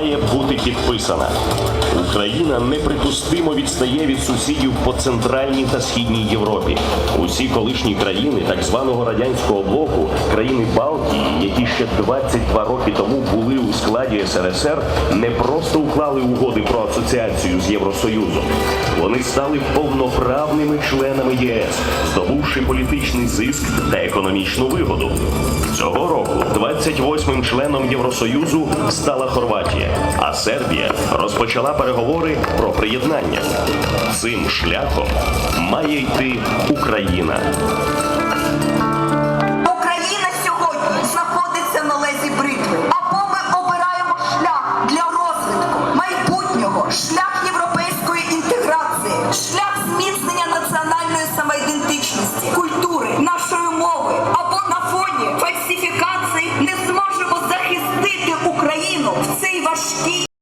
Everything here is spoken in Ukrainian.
має бути підписана. Україна неприпустимо відстає від сусідів по центральній та східній Європі. Усі колишні країни так званого радянського блоку, країни Балтії, які ще 22 роки тому були у складі СРСР, не просто уклали угоди про асоціацію з Євросоюзом. Вони стали повноправними членами ЄС, здобувши політичний зиск та економічну вигоду. Цього року 28-м членом Євросоюзу стала Хорватія, а Сербія розпочала переговори про приєднання. Цим шляхом має йти Україна. Україна сьогодні знаходиться на лезі бритви. Або ми обираємо шлях для розвитку майбутнього, шлях європейської інтеграції, шлях зміцнення